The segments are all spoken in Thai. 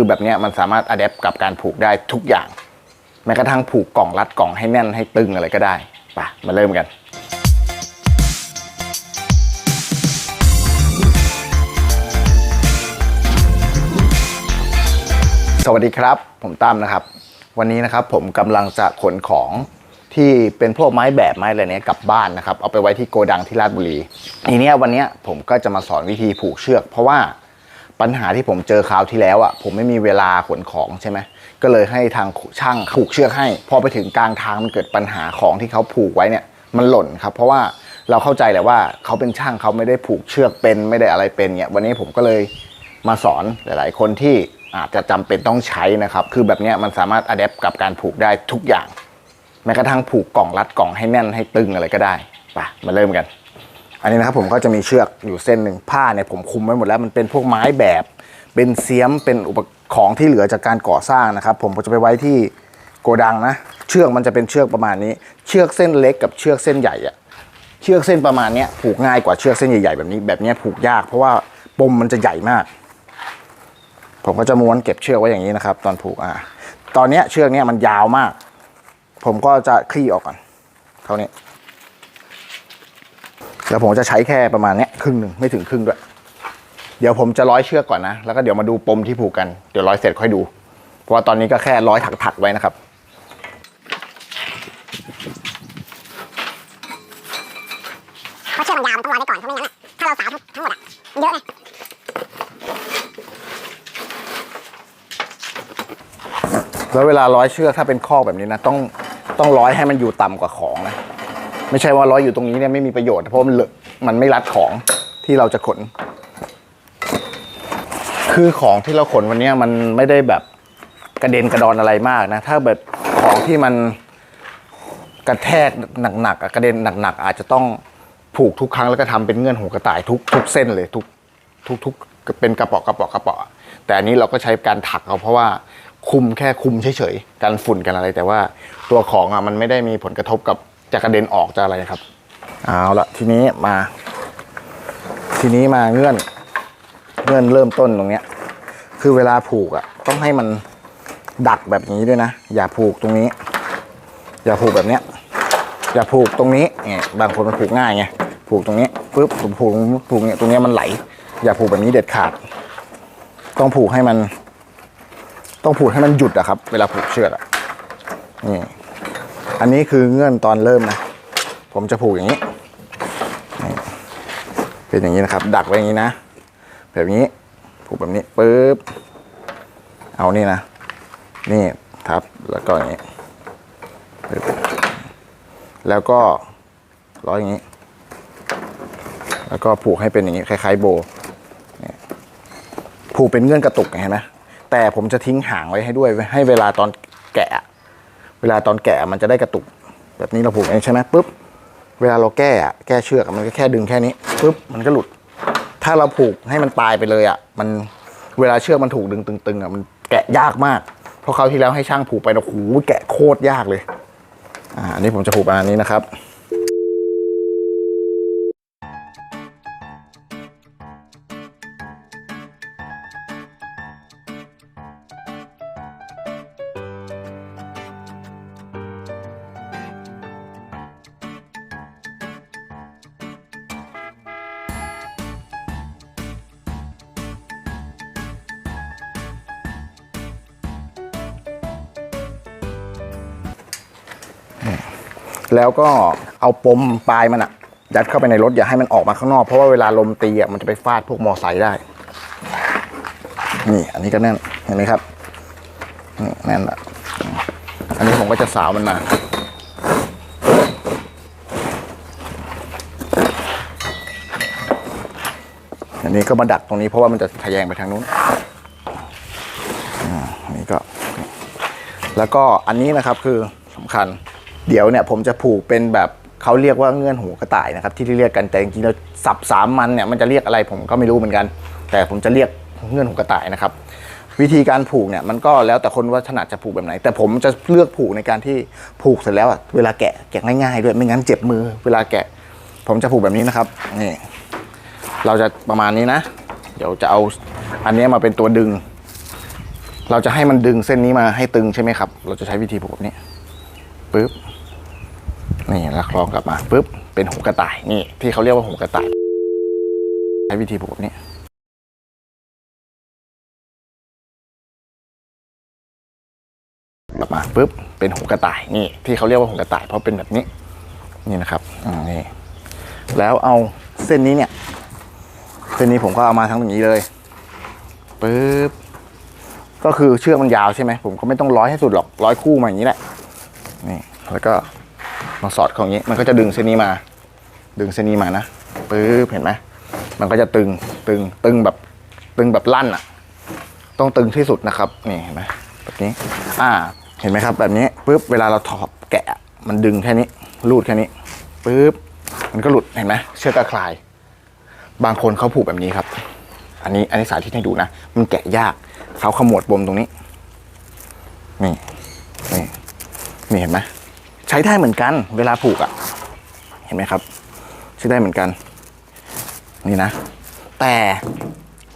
คือแบบเนี้ยมันสามารถอัดแอปกับการผูกได้ทุกอย่าง แม้กระทั่งผูกกล่องรัดกล่องให้แน่นให้ตึงอะไรก็ได้ไปมาเริ่มกันสวัสดีครับ ผมตั้มนะครับ วันนี้นะครับผมกำลังจะขนของที่เป็นพวกไม้แบบไม้อะไรเนี้ยกลับบ้านนะครับ เอาไปไว้ที่โกดังที่ราชบุรีทีเนี้ยวันเนี้ยผมก็จะมาสอนวิธีผูกเชือก เพราะว่า ปัญหาที่ผมเจอคราวที่แล้วอะผมไม่มีเวลาขนของใช่ไหมก็เลยให้ทางช่างผูกเชือกให้ พอไปถึงกลางทางมันเกิดปัญหาของที่เขาผูกไว้เนี่ยมันหล่นครับ เพราะว่าเราเข้าใจแหละว่าเขาเป็นช่างเขาไม่ได้ผูกเชือกเป็นไม่ได้อะไรเป็นเนี่ยวันนี้ผมก็เลยมาสอนหลาย ๆ คนที่อาจจะจำเป็นต้องใช้นะครับ คือแบบนี้มันสามารถอัดแอปกับการผูกได้ทุกอย่าง แม้กระทั่งผูกกล่องรัดกล่องให้แน่นให้ตึงอะไรก็ได้ไปมาเริ่มกัน อันนี้นะครับผมก็จะมีเชือกอยู่เส้นหนึ่งผ้าเนี่ยผมคุมไว้หมดแล้วมันเป็นพวกไม้แบบ เป็นเสียมเป็นอุปของที่เหลือจากการก่อสร้างนะครับ ผมก็จะไปไว้ที่โกดังนะ เชือกมันจะเป็นเชือกประมาณนี้ เชือกเส้นเล็กกับเชือกเส้นใหญ่อะเชือกเส้นประมาณนี้ผูกง่ายกว่าเชือกเส้นใหญ่ๆแบบนี้แบบนี้ผูกยาก เพราะว่าปมมันจะใหญ่มาก ผมก็จะม้วนเก็บเชือกไว้อย่างนี้นะครับ ตอนผูกอ่าตอนนี้เชือกเนี้ยมันยาวมาก ผมก็จะคลี่ออกก่อนเท่านี้ แล้วผมจะใช้แค่ประมาณเนี้ยครึ่งหนึ่งไม่ถึงครึ่งด้วย เดี๋ยวผมจะร้อยเชือกก่อนนะ แล้วก็เดี๋ยวมาดูปมที่ผูกกัน เดี๋ยวร้อยเสร็จค่อยดู เพราะว่าตอนนี้ก็แค่ร้อยถักๆไว้นะครับเพราะเชือกมันยาวมันต้องร้อยไว้ก่อนเพราะไม่งั้นอะถ้าเราสาวทั้งทั้งหมดอะเยอะไงแล้วเวลาร้อยเชือกถ้าเป็นข้อกแบบนี้นะ ต้องต้องร้อยให้มันอยู่ต่ำกว่าของนะ ไม่ใช่ว่าร้อยอยู่ตรงนี้เนี่ยไม่มีประโยชน์เพราะมันเลอะมันไม่รัดของที่เราจะขน คือของที่เราขนวันนี้มันไม่ได้แบบกระเด็นกระดอนอะไรมากนะ ถ้าแบบของที่มันกระแทกหนักๆกระเด็นหนักๆอาจจะต้องผูกทุกครั้งแล้วก็ทำเป็นเงื่อนหัวกระต่ายทุกทุกเส้นเลยทุกทุกทุกเป็นกระป๋อกระป๋อกระป๋อแต่อันนี้เราก็ใช้การถักเอาเพราะว่าคุมแค่คุมเฉยๆการฝุ่นกันอะไร แต่ว่าตัวของอะมันไม่ได้มีผลกระทบกับ จะกระเด็นออกจะอะไรครับ เอาละทีนี้มา ทีนี้มาเงื่อนเงื่อนเริ่มต้นตรงเนี้ย คือเวลาผูกอะ ต้องให้มันดักแบบนี้ด้วยนะ อย่าผูกตรงนี้ อย่าผูกแบบเนี้ย อย่าผูกตรงนี้เนี่ยบางคนมันผูกง่ายไงผูกตรงนี้ปุ๊บผูกผูกเนี่ยตรงนี้มันไหล อย่าผูกแบบนี้เด็ดขาด ต้องผูกให้มัน ต้องผูกให้มันหยุดอะครับ เวลาผูกเชือกอะนี่ อันนี้คือเงื่อนตอนเริ่มนะ ผมจะผูกอย่างนี้ เป็นอย่างนี้นะครับ ดักไว้อย่างนี้นะ แบบนี้ ผูกแบบนี้ปุ๊บ เอานี่นะ นี่ทับ แล้วก็อย่างนี้ปึ๊บแล้วก็ร้อยอย่างนี้ แล้วก็ผูกให้เป็นอย่างนี้ คล้ายๆโบผูกเป็นเงื่อนกระตุกเห็นไหมแต่ผมจะทิ้งหางไว้ให้ด้วย ให้เวลาตอนแกะ เวลาตอนแกะมันจะได้กระตุก แบบนี้เราผูกเองใช่ไหมปุ๊บเวลาเราแก้อะแก้เชือกมันก็แค่ดึงแค่นี้ปุ๊บมันก็หลุด ถ้าเราผูกให้มันตายไปเลยอะ มันเวลาเชือกมันถูกดึงตึงๆอะมันแกะยากมาก เพราะคราวที่แล้วให้ช่างผูกไปนะโอ้โหแกะโคตรยากเลย อ่าอันนี้ผมจะผูกประมาณนี้นะครับ แล้วก็เอาปมปลายมันอะยัดเข้าไปในรถอย่าให้มันออกมาข้างนอก เพราะว่าเวลาลมตีอะมันจะไปฟาดพวกมอไซค์ได้ นี่อันนี้ก็แน่นเห็นไหมครับนี่แน่นอะอันนี้ผมก็จะสาวมันมาอันนี้ก็มาดักตรงนี้เพราะว่ามันจะทะแยงไปทางนู้นอันนี้ก็ แล้วก็อันนี้นะครับคือสำคัญ เดี๋ยวเนี่ยผมจะผูกเป็นแบบเขาเรียกว่าเงื่อนหูกระต่ายนะครับที่เรียกกันแต่จริงๆแล้วสับสามมันเนี่ยมันจะเรียกอะไรผมก็ไม่รู้เหมือนกัน แต่ผมจะเรียกเงื่อนหูกระต่ายนะครับ วิธีการผูกเนี่ยมันก็แล้วแต่คนว่าถนัดจะผูกแบบไหน แต่ผมจะเลือกผูกในการที่ผูกเสร็จแล้วอะเวลาแกะแกะง่ายๆด้วยไม่งั้นเจ็บมือเวลาแกะ ผมจะผูกแบบนี้นะครับนี่เราจะประมาณนี้นะ เดี๋ยวจะเอาอันนี้มาเป็นตัวดึง เราจะให้มันดึงเส้นนี้มาให้ตึงใช่ไหมครับ เราจะใช้วิธีผูกแบบนี้ปึ๊บ นี่แล้วคล้องกลับมาปึ๊บเป็นหูกระต่ายนี่ที่เขาเรียกว่าหูกระต่ายใช้วิธีผูกแบบนี้กลับมาปุ๊บเป็นหูกระต่ายนี่ที่เขาเรียกว่าหูกระต่ายเพราะเป็นแบบนี้นี่นะครับอ่านี่แล้วเอาเส้นนี้เนี่ยเส้นนี้ผมก็เอามาทั้งอย่างนี้เลยปุ๊บก็คือเชือกมันยาวใช่ไหมผมก็ไม่ต้องร้อยให้สุดหรอกร้อยคู่มาอย่างนี้แหละนี่แล้วก็ มาสอดเข้าอย่างนี้ มันก็จะดึงเส้นนี้มา ดึงเส้นนี้มานะปุ๊บเห็นไหมมันก็จะตึงตึงตึงแบบตึงแบบลั่นอะ ต้องตึงที่สุดนะครับนี่เห็นไหมแบบนี้ อ่า เห็นไหมครับ แบบนี้ปุ๊บเวลาเราถอดแกะ มันดึงแค่นี้ รูดแค่นี้ปุ๊บมันก็หลุดเห็นไหมเชือกก็คลาย บางคนเขาผูกแบบนี้ครับ อันนี้อันนี้สาธิตให้ดูนะมันแกะยากเขาขมวดปมตรงนี้นี่นี่นี่เห็นไหม ใช้ได้เหมือนกัน เวลาผูกอะ่ะ เห็นไหมครับ ใช้ได้เหมือนกัน นี่นะ แต่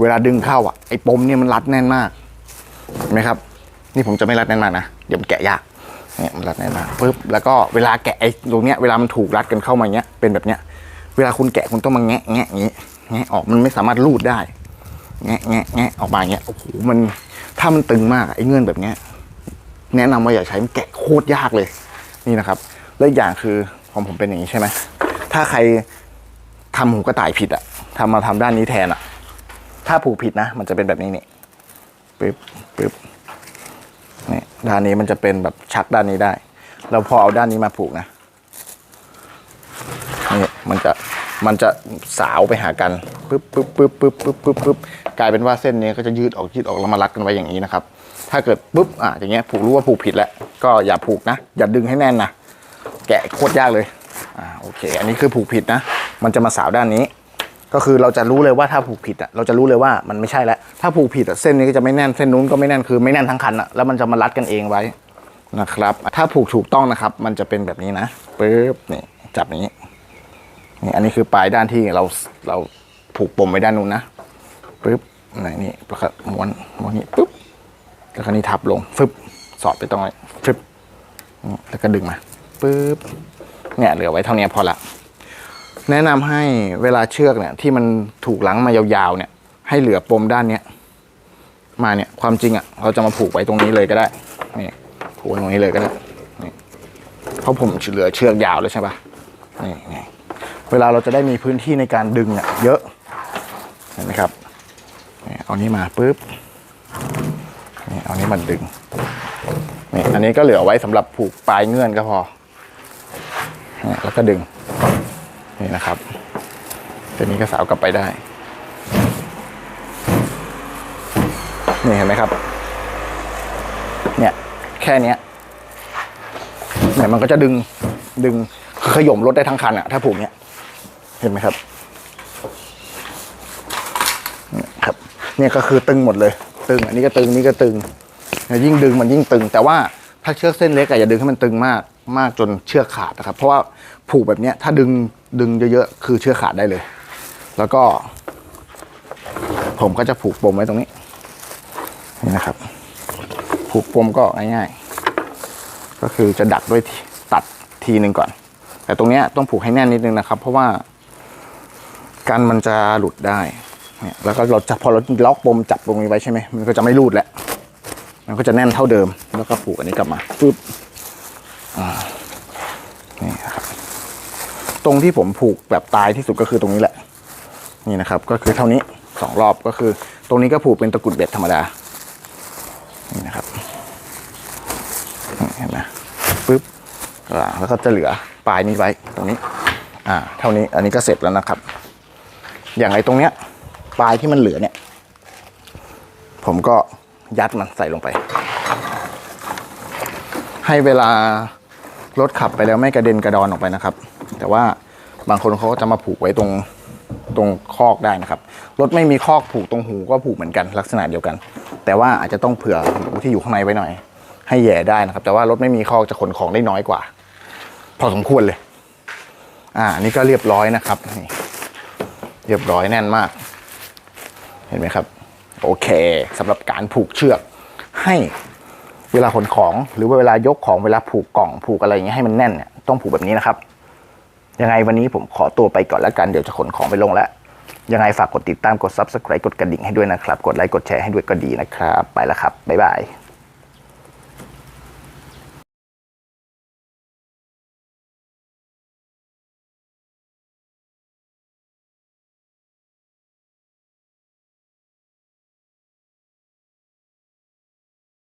เวลาดึงเข้าอะไอ้ปมเนี่ยมันรัดแน่นมากเห็นไหมครับ นี่ผมจะไม่รัดแน่นมากนะเดี๋ยวมันแกะยากเนี่ยมันรัดแน่นมากปุ๊บแล้วก็เวลาแกะไอ้ตรงเนี้ยเวลามันถูกรัดกันเข้ามาอย่างเงี้ยเป็นแบบเนี้ย เวลาคุณแกะคุณต้องมาแงะแงะอย่างงี้แงะออกมันไม่สามารถรูดได้แงะแงะแงะออกมาอย่างเงี้ยโอ้โหมันถ้ามันตึงมากไอ้เงื่อนแบบเนี้ยแนะนำว่าอย่าใช้มันแกะโคตรยากเลย นี่นะครับแล้วอีกอย่างคือของผมเป็นอย่างนี้ใช่ไหมถ้าใครทำหูกระต่ายผิดอะทำมาทำด้านนี้แทนอะถ้าผูกผิดนะ มันจะเป็นแบบนี้นี่ปึ๊บปึ๊บนี่ด้านนี้มันจะเป็นแบบชักด้านนี้ได้แล้วพอเอาด้านนี้มาผูกนะนี่มันจะมันจะสาวไปหากันปึ๊บปึ๊บปึ๊บปึ๊บปึ๊บปึ๊บปึ๊บกลายเป็นว่าเส้นนี้ก็จะยืดออกยืดออกแล้วมารัดกันไว้อย่างนี้นะครับ ถ้าเกิดปึ๊บอะอย่างเงี้ยผูกรู้ว่าผูกผิดแล้วก็อย่าผูกนะ อย่าดึงให้แน่นนะแกะโคตรยากเลยอ่าโอเค อันนี้คือผูกผิดนะ มันจะมาสาวด้านนี้ ก็คือเราจะรู้เลยว่าถ้าผูกผิดอะเราจะรู้เลยว่ามันไม่ใช่แล้วถ้าผูกผิดอะเส้นนี้ก็จะไม่แน่นเส้นนู้นก็ไม่แน่นคือไม่แน่นทั้งคันอะแล้วมันจะมารัดกันเองไว้นะครับ ถ้าผูกถูกต้องนะครับ มันจะเป็นแบบนี้นะปึ๊บนี่จับอย่างนี้นี่อันนี้คือปลายด้านที่เราเราผูกปมไว้ด้านนู้นนะปึ๊บนี่นี่แล้วก็ม้วนม้วนนี้ปึ๊บ แล้วก็นี่ทับลงฟึบสอดไปตรงนี้ฟึบแล้วก็ดึงมาปึ๊บเนี่ยเหลือไว้เท่านี้พอละ แนะนำให้เวลาเชือกเนี่ยที่มันถูกหลังมายาวๆเนี่ย ให้เหลือปมด้านเนี้ยมาเนี่ยความจริงอะเราจะมาผูกไว้ตรงนี้เลยก็ได้นี่ผูกไว้ตรงนี้เลยก็ได้นี่เพราะผมเหลือเชือกยาวแล้วใช่ปะนี่นี่เวลาเราจะได้มีพื้นที่ในการดึงอะเยอะเห็นไหมครับนี่เอานี้มาปุ๊บ เอานี้มาดึงนี่อันนี้ก็เหลือไว้สำหรับผูกปลายเงื่อนก็พอนี่แล้วก็ดึง นี่นะครับตัวนี้ก็สาวกลับไปได้ นี่เห็นไหมครับ เนี่ยแค่เนี้ยเนี่ยมันก็จะดึงดึงขย่มรถได้ทั้งคันอะถ้าผูกเนี้ยเห็นไหมครับครับ เนี่ยก็คือตึงหมดเลย ตึง อันนี้ก็ตึง นี่ก็ตึง ยิ่งดึงมันยิ่งตึง แต่ว่าถ้าเชือกเส้นเล็กอะอย่าดึงให้มันตึงมากมากจนเชือกขาดนะครับ เพราะว่าผูกแบบเนี้ยถ้าดึงดึงเยอะๆคือเชือกขาดได้เลย แล้วก็ ผมก็จะผูกปมไว้ตรงนี้นี่นะครับ ผูกปมก็ง่ายๆ ก็คือจะดักด้วยตัดทีหนึ่งก่อน แต่ตรงเนี้ยต้องผูกให้แน่นนิดนึงนะครับ เพราะว่ากันมันจะหลุดได้เนี่ยแล้วก็เราจะพอเราล็อกปมจับตรงนี้ไว้ใช่ไหมมันก็จะไม่รูดแล้ว มันก็จะแน่นเท่าเดิม แล้วก็ผูกอันนี้กลับมาปึ๊บนี่ครับ ตรงที่ผมผูกแบบตายที่สุดก็คือตรงนี้แหละ นี่นะครับ ก็คือเท่านี้สองรอบก็คือ ตรงนี้ก็ผูกเป็นตะกุดเบ็ดธรรมดา นี่นะครับเห็นไหมปึ๊บแล้วก็จะเหลือปลายนี้ไว้ตรงนี้ อ่า เท่านี้ อันนี้ก็เสร็จแล้วนะครับ อย่างไรตรงเนี้ย ปลายที่มันเหลือเนี่ย ผมก็ ยัดมันใส่ลงไป ให้เวลารถขับไปแล้วไม่กระเด็นกระดอนออกไปนะครับ แต่ว่าบางคนเขาก็จะมาผูกไว้ตรงตรงคอกได้นะครับ รถไม่มีคอกผูกตรงหูก็ผูกเหมือนกันลักษณะเดียวกัน แต่ว่าอาจจะต้องเผื่อหูที่อยู่ข้างในไว้หน่อย ให้แหย่ได้นะครับ แต่ว่ารถไม่มีคอกจะขนของได้น้อยกว่า พอสมควรเลย อ่านนี่ก็เรียบร้อยนะครับนี่เรียบร้อยแน่นมาก เห็นไหมครับ โอเคสำหรับการผูกเชือกให้เวลาขนของหรือว่าเวลายกของเวลาผูกกล่องผูกอะไรอย่างเงี้ยให้มันแน่นเนี่ยต้องผูกแบบนี้นะครับ ยังไงวันนี้ผมขอตัวไปก่อนแล้วกันเดี๋ยวจะขนของไปลงแล้ว ยังไงฝากกดติดตามกด subscribe กดกระดิ่งให้ด้วยนะครับ กดไลค์กดแชร์ให้ด้วยก็ดีนะครับ ไปแล้วครับบ๊ายบาย